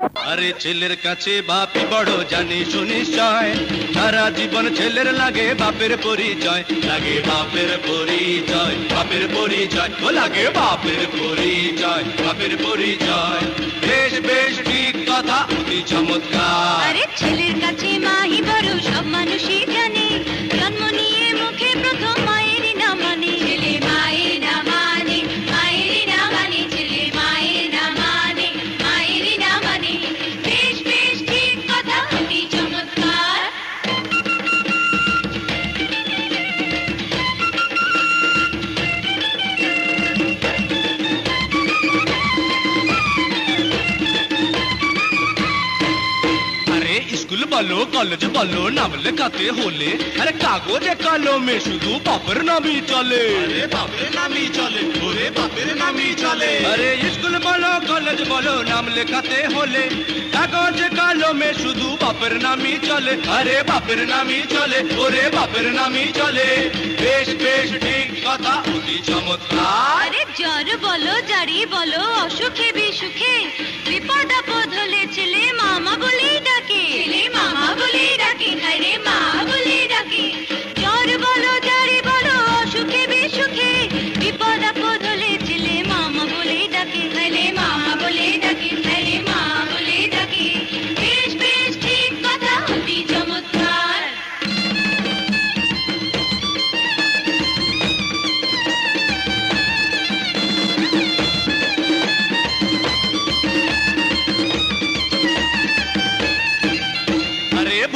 আরে ছেলের কাছে বাপি বড়, জানি সুনিশ্চয় সারা জীবন ছেলের লাগে বাপের পরিচয়, লাগে বাপের পরিচয় বাপের পরিচয়, ও লাগে বাপের পরিচয় বাপের পরিচয়। বেশ বেশ, ঠিক কথা, অতি চমৎকার। আরে ছেলের কাছে মাহি বড়, সব মানুষই বলো কলেজ বলো নাম লেখাতে হলে আরে কাগজে কলমে শুধু বাপের নামই চলে আরে বাপের নামই চলে ওরে বাপের নামই চলে আরে স্কুল বলো কলেজ বলো নাম লেখাতে হলে কাগজে কলমে শুধু বাপের নামই চলে আরে বাপের নামই চলে ওরে বাপের নামই চলে বেশ বেশ ঠিক কথা অতি চমৎকার আরে জ্বর বলো জারি বলো অসুখে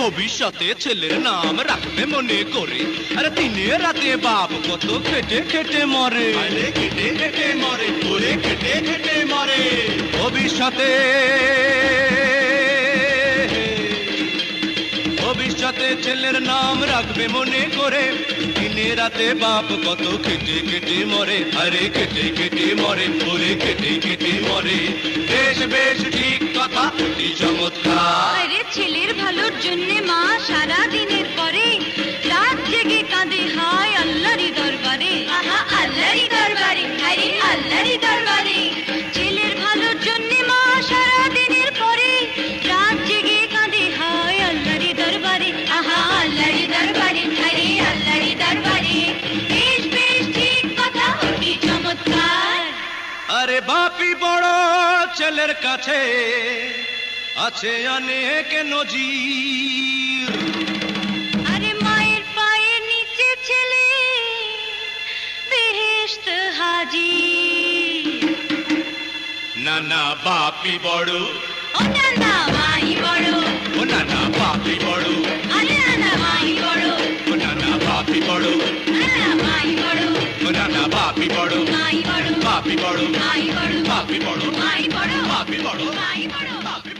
ভবিষ্যতে ছেলের নাম রাখবে মনে করে। আরে দিনে রাতে বাপ কত খেটে খেটে মরে। আরে খেটে খেটে মরে ওরে খেটে খেটে মরে। ভবিষ্যতে ভবিষ্যতে ছেলের নাম রাখবে মনে করে। দিনে রাতে বাপ কত খেটে খেটে মরে। আরে খেটে খেটে মরে ওরে খেটে খেটে মরে। বেশ বেশ ঠিক কথা চমৎকার। ভালোর জন্য মা সারা দিনের পরে রাত জেগে কাঁদে হায় আল্লাহরি দরবারে। আহা আল্লাহরি দরবারে আরে আল্লাহরি দরবারে। ছেলের ভালোর জন্য মা সারা দিনের পরে রাত জেগে কাঁদে হায় আল্লাহরি দরবারে। আহা আল্লাহরি দরবারে আরে আল্লাহরি দরবারে। বেশ বেশ ঠিক কথা অতি চমৎকার। আরে বাপি বড় ছেলের কাছে আছে অনেক নজির। আরে মায়ের পায়ের নিচে ছেলে বেহেশত হাজির। নানা বাপি বড়। ও নানা মাই বড়। ও নানা বাপি বড়। আরে নানা মাই বড়। ও নানা বাপি বড়। নানা মাই বড়। ও নানা বাপি বড়। মাই বড়। বাপি বড়। মাই বড়। বাপি বড়। মাই বড়। বাপি বড়। মাই বড়। বাপি